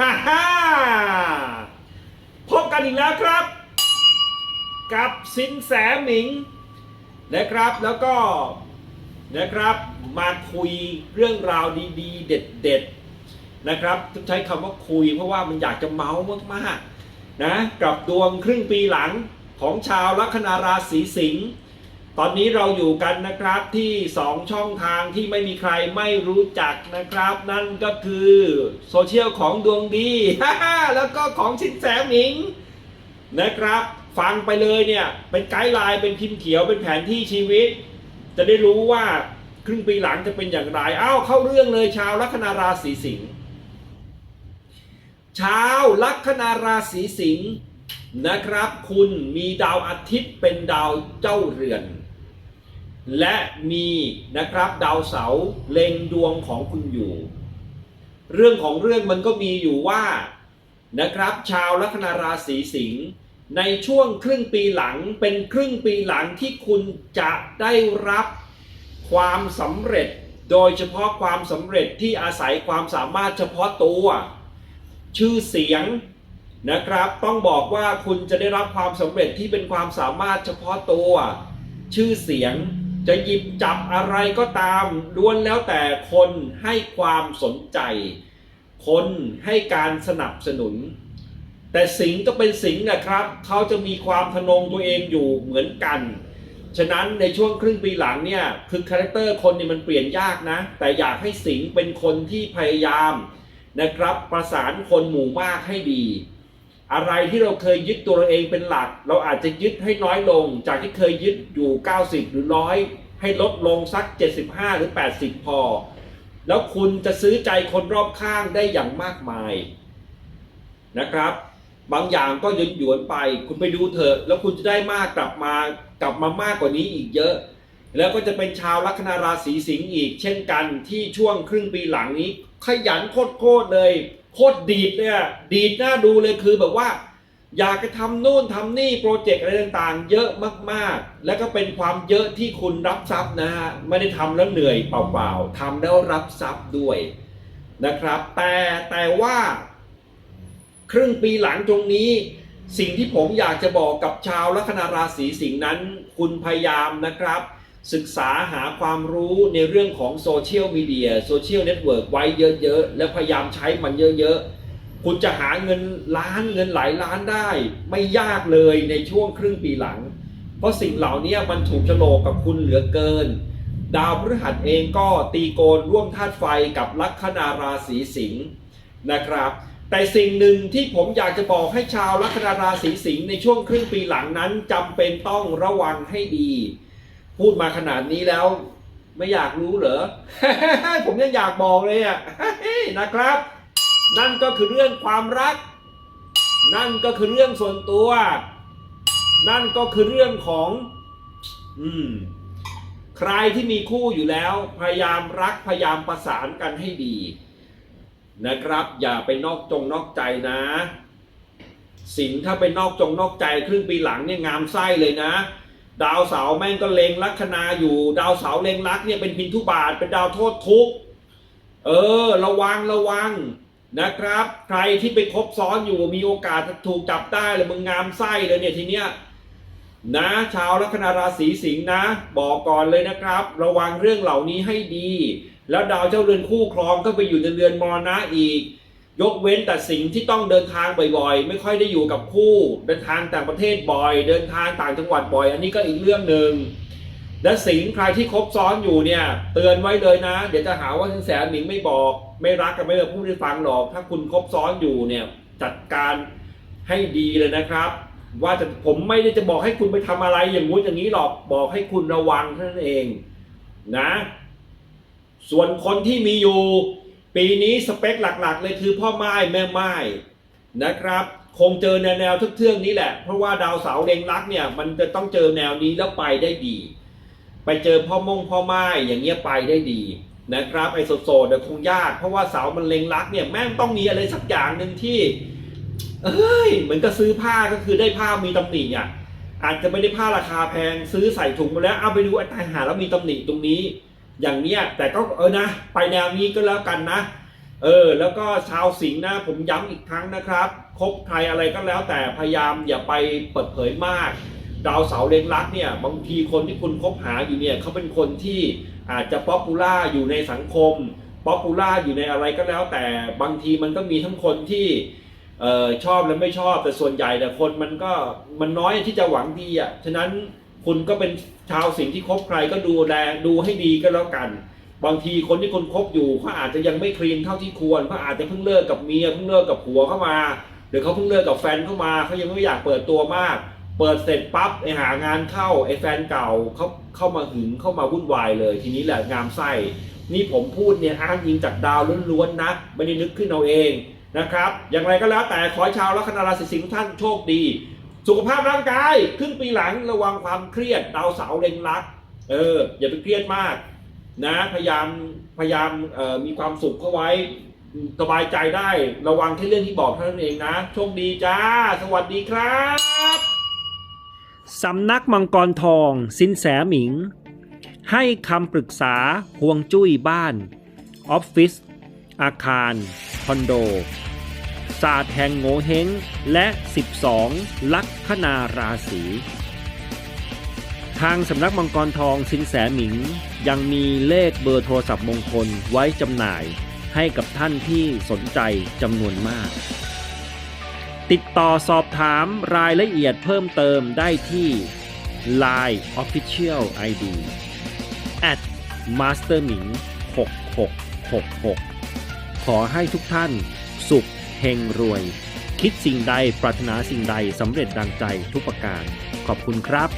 ฮ่าฮ่าพบกันอีกแล้วครับ กับสินแสหมิงนะครับแล้วก็นะครับมาคุยเรื่องราวดีๆ เด็ดๆนะครับใช้คำว่าคุยเพราะว่ามันอยากจะเมาส์มากๆนะกับดวงครึ่งปีหลังของชาวลัคนาราศีสิงห์ ตอนนี้เราอยู่กันนะครับที่ 2 ช่องทางที่ไม่มีใครไม่รู้จักนะครับ นั่นก็คือโซเชียลของดวงดี แล้วก็ของชินแสหมิงนะครับ ฟังไปเลยเนี่ย เป็นไกด์ไลน์เป็นพิมพ์เขียวเป็นแผนที่ชีวิต จะได้รู้ว่าครึ่งปีหลังจะเป็นอย่างไรอ้าวเข้าเรื่องเลยชาวลัคนาราศีสิงห์ชาวลัคนาราศีสิงห์นะครับ คุณมีดาวอาทิตย์เป็นดาวเจ้าเรือน และมีนะครับดาวเสาร์เล็งดวงของคุณอยู่ เรื่องของเรื่องมันก็มีอยู่ว่านะครับ ชาวลัคนาราศีสิงห์ในช่วงครึ่งปีหลังเป็นครึ่งปีหลังที่คุณจะได้รับความสำเร็จ โดยเฉพาะความสำเร็จที่อาศัยความสามารถเฉพาะตัว ชื่อเสียงนะครับ ต้องบอกว่าคุณจะได้รับความสำเร็จที่เป็นความสามารถเฉพาะตัว ชื่อเสียง จะหยิบจับอะไรก็ตามล้วนแล้วแต่คนให้ความสนใจ คนให้การสนับสนุน แต่สิงห์ก็เป็นสิงห์นะครับ เขาจะมีความทะนงตัวเองอยู่เหมือนกัน ฉะนั้นในช่วงครึ่งปีหลังเนี่ยคือคาแรคเตอร์คนเนี่ยมันเปลี่ยนยากนะ แต่อยากให้สิงห์เป็นคนที่พยายามนะครับ ประสานคนหมู่มากให้ดี อะไรที่เราเคยยึดตัวเราเองเป็นหลัก เราอาจจะยึดให้น้อยลง จากที่เคยยึดอยู่ 90 หรือร้อยให้ลดลงสัก 75 หรือ 80 พอ แล้วคุณจะซื้อใจคนรอบข้างได้อย่างมากมายนะครับ บางอย่างก็ยวนหยวนไป คุณไปดูเถอะ แล้วคุณจะได้มากกลับมากลับมามากกว่านี้อีกเยอะ แล้วก็จะเป็นชาวลัคนาราศีสิงห์อีก เช่นกันที่ช่วงครึ่งปีหลังนี้ ขยันโคตรๆเลย โคตรดีดเนี่ยดีดหน้าดูเลยคือแบบว่า อยากจะทำนู่นทำนี่โปรเจกต์อะไรต่างๆ เยอะมากๆ แล้วก็เป็นความเยอะที่คุณรับทรัพย์นะฮะไม่ได้ทำแล้วเหนื่อยเปล่าๆทำแล้วรับทรัพย์ด้วยนะครับ แต่แต่ว่า ครึ่งปีหลังตรงนี้ สิ่งที่ผมอยากจะบอกกับชาวลัคนาราศีสิงห์นั้น คุณพยายามนะครับ ศึกษาหาความรู้ในเรื่องของโซเชียลมีเดียโซเชียลเน็ตเวิร์กไว้เยอะๆ และพยายามใช้มันเยอะๆ คุณจะหาเงินล้านเงินหลายล้านได้ ไม่ยากเลยในช่วงครึ่งปีหลัง เพราะสิ่งเหล่านี้มันถูกโฉลกกับคุณเหลือเกิน ดาวพฤหัสเองก็ตีโกนร่วมธาตุไฟกับลัคนาราศีสิงห์นะครับ แต่สิ่งหนึ่งที่ผมอยากจะบอกให้ชาวลัคนาราศีสิงห์ในช่วงครึ่งปีหลังนั้นจำเป็นต้องระวังให้ดี พูดมาขนาดนี้แล้ว ไม่อยากรู้เหรอ ผมยังอยากบอกเลยอะนะครับ นั่นก็คือเรื่องความรัก นั่นก็คือเรื่องส่วนตัว นั่นก็คือเรื่องของ อืม ใครที่มีคู่อยู่แล้ว พยายามรักพยายามประสานกันให้ดี นะครับ อย่าไปนอกจงนอกใจนะสิงถ้าไปนอกจงนอกใจครึ่งปีหลังเนี่ยงามไส้เลยนะ ดาวเสาแม่งก็เล็งลัคนาอยู่ ดาวเสาเล็งลักเนี่ยเป็นพินทุบาทเป็นดาวโทษทุก เออ ระวังระวังนะครับ ใครที่ไปคบซ้อนอยู่มีโอกาสถูกจับได้เลยมึงงามไส้เลยเนี่ยทีเนี้ยนะชาวลัคนาราศีสิงห์นะ บอกก่อนเลยนะครับ ระวังเรื่องเหล่านี้ให้ดี แล้วดาวเจ้าเรือนคู่ครองก็ไปอยู่ในเรือนมรณะอีก ยกเว้นแต่สิ่งที่ต้องเดินทางบ่อยๆ ไม่ค่อยได้อยู่กับคู่ เดินทางต่างประเทศบ่อย เดินทางต่างจังหวัดบ่อย อันนี้ก็อีกเรื่องหนึ่งและสิงใครที่คบซ้อนอยู่เนี่ย เตือนไว้เลยนะ เดี๋ยวจะหาว่าสินแสหมิงไม่บอก ไม่รักกันไม่มาพูดให้ฟังหรอก ถ้าคุณคบซ้อนอยู่เนี่ยจัดการให้ดีเลยนะครับ ว่าจะผมไม่ได้จะบอกให้คุณไปทำอะไรอย่างงู้นอย่างนี้หรอกบอกให้คุณระวังเท่านั้นเองนะ ส่วนคนที่มีอยู่ ปีนี้สเปคหลักๆ เลยคือพ่อไม้แม่ไม้นะครับ คงเจอแนวแนวเทื่องนี้แหละ เพราะว่าดาวเสาเล็งรักเนี่ย มันจะต้องเจอแนวนี้แล้วไปได้ดี ไปเจอพ่อมงพ่อไม้อย่างเงี้ยไปได้ดีนะครับไอ้โสดๆเนี่ยคงยาก เพราะว่าเสามันเล็งรักเนี่ยแม่งต้องมีอะไรสักอย่างหนึ่งที่เอ้ยเหมือนกับซื้อผ้าก็คือได้ผ้ามีตำหนิอะอาจจะไม่ได้ผ้าราคาแพงซื้อใส่ถุงมาแล้วเอาไปดูไอ้ตายหาแล้วมีตำหนิตรงนี้ อย่างเนี้ยแต่ก็เออนะ ไปแนวนี้ก็แล้วกันนะ เออ แล้วก็ชาวสิงห์นะ ผมย้ำอีกครั้งนะครับคบใครอะไรก็แล้วแต่พยายามอย่าไปเปิดเผยมาก ดาวเสาเล็งรักเนี่ย บางทีคนที่คุณคบหาอยู่เนี่ยเขาเป็นคนที่อาจจะป๊อปปูล่าอยู่ในสังคมป๊อปปูล่าอยู่ในอะไรก็แล้ว แต่บางทีมันก็มีทั้งคนที่เออชอบและไม่ชอบแต่ส่วนใหญ่แต่คนมันก็มันน้อยที่จะหวังดีอะฉะนั้น คุณก็เป็นชาวสิงห์ที่คบใครก็ดูแลดูให้ดีก็แล้วกัน บางทีคนที่คุณคบอยู่เขาอาจจะยังไม่คลีนเท่าที่ควรเขาอาจจะเพิ่งเลิกกับเมียเพิ่งเลิกกับผัวเข้ามา หรือเขาเพิ่งเลิกกับแฟนเข้ามาเขายังไม่อยากเปิดตัวมาก เปิดเสร็จปั๊บไอหางานเข้าไอแฟนเก่าเขาเข้ามาหึงเข้ามาวุ่นวายเลย ทีนี้แหละงามไส้นี่ผมพูดเนี่ยอ้างอิงจากดาวล้วนๆนะไม่ได้นึกขึ้นเอาเองนะครับ อย่างไรก็แล้วแต่ขอชาวลัคนาราศีสิงห์ทุกท่านโชคดี สุขภาพร่างกายครึ่งปีหลังระวังความเครียดดาวเสาเล็งรัก เออ อย่าไปเครียดมาก นะ พยายามพยายามออมีความสุขเข้าไว้สบายใจได้ระวังแค่เรื่องที่บอกเท่านั้นเองนะ โชคดีจ้า สวัสดีครับสำนักมังกรทอง สินแสหมิง ให้คำปรึกษาห่วงจุ้ยบ้าน ออฟฟิศอาคาร คอนโด ศาสตร์แห่งโงเฮงและ 12 ลัคนาราศีทางสำนักมังกรทองสินแสหมิง ยังมีเลขเบอร์โทรศัพท์มงคลไว้จำหน่ายให้กับท่านที่สนใจจำนวนมาก ติดต่อสอบถามรายละเอียดเพิ่มเติมได้ที่ Line Official ID at masterming 6666 ขอให้ทุกท่านสุข เฮงรวย คิดสิ่งใดปรารถนาสิ่งใดสำเร็จดังใจทุกประการ ขอบคุณครับ